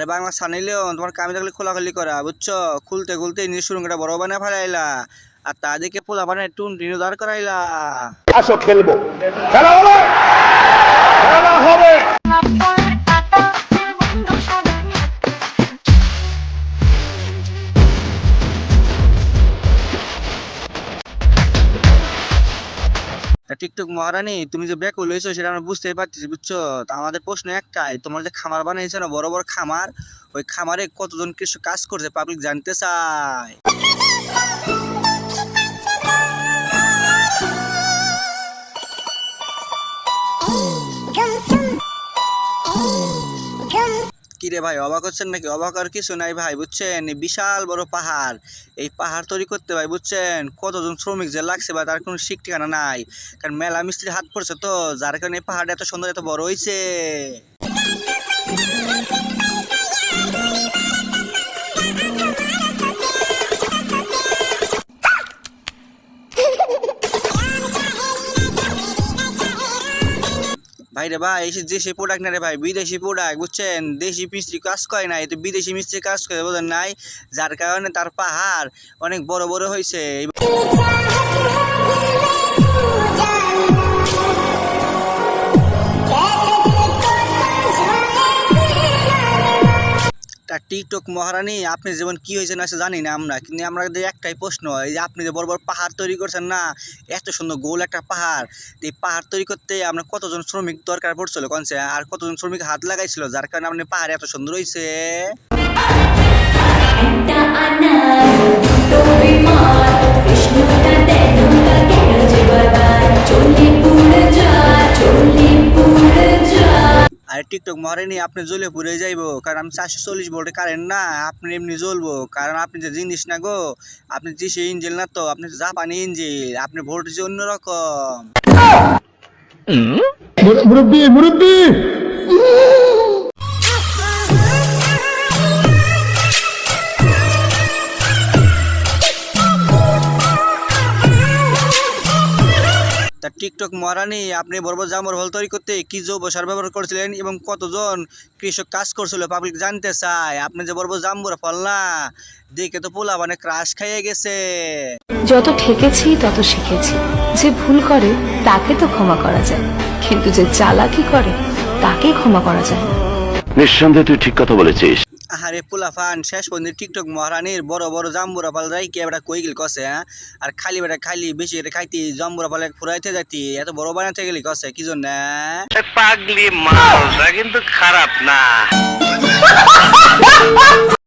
তোমার সানিলেও, তোমার কামি থাকলে খোলাখুলি করা, বুঝছ? খুলতে খুলতে নিজের সুরঙ্গটা বড় বানায় ফেলাইলা। আর তাদেরকে পোলা বানায় টুন টিনু দাঁড় করাইলা। আসো খেলব। খেলা টিকটক মহারানী, তুমি যে ব্যাকুল লইছো সেটা আমরা বুঝতেই পারতেছি, বুঝছ? আমাদের প্রশ্ন একটাই, তোমার যে খামার বানিয়েছে না, বড় বড় খামার, ওই খামারে কতজন কৃষক কাজ করছে পাবলিক জানতে চায়। কি রে ভাই, অবাক হচ্ছেন নাকি? অবাক আর কিছু নাই ভাই, বুঝছেন? বিশাল বড় পাহাড়। এই পাহাড় তৈরি করতে ভাই, বুঝছেন? কতজন শ্রমিক যে লাগছে ভাই, তার কোনো শিক ঠিকানা নাই। কারণ মেলা মিস্ত্রি হাত পড়ছে তো, যার কারণে এই পাহাড়টা এত সুন্দর, এত বড় হয়েছে ভাই রে ভাই, এই যে প্রোডাক্ট না রে ভাই, বিদেশি প্রোডাক্ট বুঝছেন? দেশি মিস্ত্রি কাজ করে নাই, তো বিদেশি মিস্ত্রি কাজ করে বোঝেন নাই, যার কারণে তার পাহাড় অনেক বড় বড় হয়েছে। তা টিকটক মহারানী, আপনি যেমন কি হয়েছে না সে জানি না আমরা। কিন্তু আমাদের একটাই প্রশ্ন, এই যে আপনি যে বড় বড় পাহাড় তৈরি করছেন না, এত সুন্দর গোল একটা পাহাড় এই পাহাড় তৈরি করতে আমরা কতজন শ্রমিক দরকার পড়ছিল কনসে আর কতজন শ্রমিক হাত লাগাইছিল, যার কারণে আপনি পাহাড় এত সুন্দর হয়েছে আর মরেনি, আপনি জ্বলে পুড়ে যাইবো। কারণ আমি চারশো চল্লিশ ভোল্টে কারেন্ট না, আপনি এমনি জ্বলবো। কারণ আপনি যে জিনিস না গো, আপনি যে সেই ইঞ্জিল না তো, আপনি জাপানি ইঞ্জিল আপনি ভোল্টেজ অন্যরকম। মুরব্বী মুরব্বী! টিকটক মহারানী আপনি বড় বড় জামর হল তৈরি করতে কি জৈব সার ব্যবহার করেছিলেন এবং কতজন কৃষক কাজ করছিল পাবলিক জানতে চায়। আপনি যে বড় বড় জাম্বুর ফল না দেখে তো পোলা মানে ক্রাশ খাইয়ে গেছে। যত ঠেকেছি তত শিখেছি। যে ভুল করে তাকে তো ক্ষমা করা যায়। কিন্তু যে চালাকি করে তাকে ক্ষমা করা যায় নিঃসন্দেহে তুই ঠিক কথা বলেছিস। আরে পোলা ফান শেষ পর্যন্ত টিকটক মহারানীর বড় বড় জাম্বুরা পাল রাই কে বেটা কই গেল কসে হ্যাঁ? আর খালি বেটা খালি বেশি করে খাইতি জাম্বুরা পালে ফুরাইতে যাইতি এত বড় বানাতে গেলি কষে কি জন্য? পাগলি মালটা কিন্তু খারাপ না।